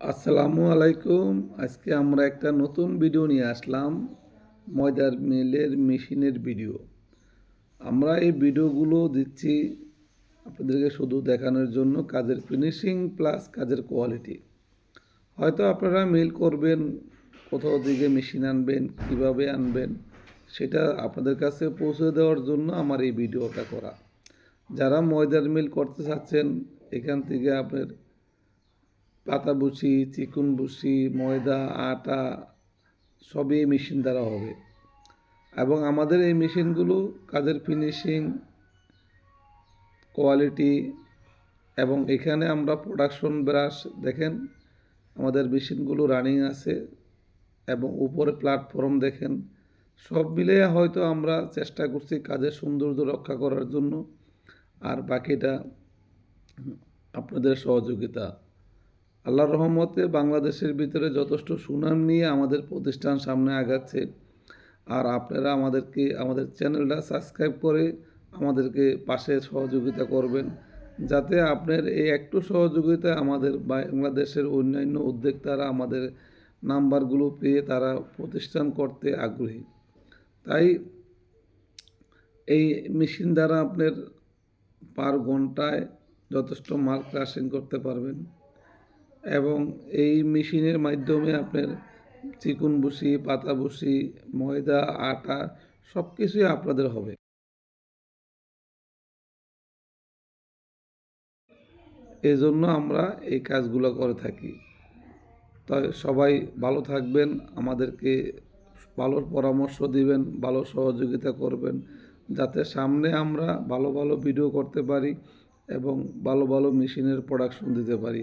আসসালামু আলাইকুম। আজকে আমরা একটা নতুন ভিডিও নিয়ে আসলাম, ময়দার মিলের মেশিনের ভিডিও। আমরা এই ভিডিওগুলো দিচ্ছি আপনাদেরকে শুধু দেখানোর জন্য, কাজের ফিনিশিং প্লাস কাজের কোয়ালিটি হয়তো আপনারা মিল করবেন, কোথাও দিকে মেশিন আনবেন, কীভাবে আনবেন, সেটা আপনাদের কাছে পৌঁছে দেওয়ার জন্য আমার এই ভিডিওটা করা। যারা ময়দার মিল করতে চাচ্ছেন, এখান থেকে আপনার পাতা বুসি চিকুন বুসি ময়দা, আটা সবই এই মেশিন দ্বারা হবে। এবং আমাদের এই মেশিনগুলো কাজের ফিনিশিং কোয়ালিটি এবং এখানে আমরা প্রোডাকশন ব্রাশ দেখেন, আমাদের মেশিনগুলো রানিং আছে এবং উপরে প্ল্যাটফর্ম দেখেন, সব মিলিয়ে হয়তো আমরা চেষ্টা করছি কাজের সৌন্দর্য রক্ষা করার জন্য, আর বাকিটা আপনাদের সহযোগিতা। আল্লাহর রহমতে বাংলাদেশের ভিতরে যথেষ্ট সুনাম নিয়ে আমাদের প্রতিষ্ঠান সামনে আগাচ্ছে। আর আপনারা আমাদেরকে, আমাদের চ্যানেলটা সাবস্ক্রাইব করে আমাদেরকে পাশে সহযোগিতা করবেন। যাতে আপনার এই একটু সহযোগিতা আমাদের বাংলাদেশের অন্যান্য উদ্যোক্তারা আমাদের নাম্বারগুলো পেয়ে তারা প্রতিষ্ঠান করতে আগ্রহী। তাই এই মেশিন দ্বারা আপনার পার ঘন্টায় যথেষ্ট মাল ক্রাশিং করতে পারবেন। এবং এই মেশিনের মাধ্যমে আপনার চিকুন বসি, পাতা বসি, ময়দা, আটা সব কিছুই আপনাদের হবে। এই জন্য আমরা এই কাজগুলো করে থাকি। তাই সবাই ভালো থাকবেন, আমাদেরকে ভালো পরামর্শ দিবেন, ভালো সহযোগিতা করবেন, যাতে সামনে আমরা ভালো ভালো ভিডিও করতে পারি এবং ভালো ভালো মেশিনের প্রোডাকশন দিতে পারি।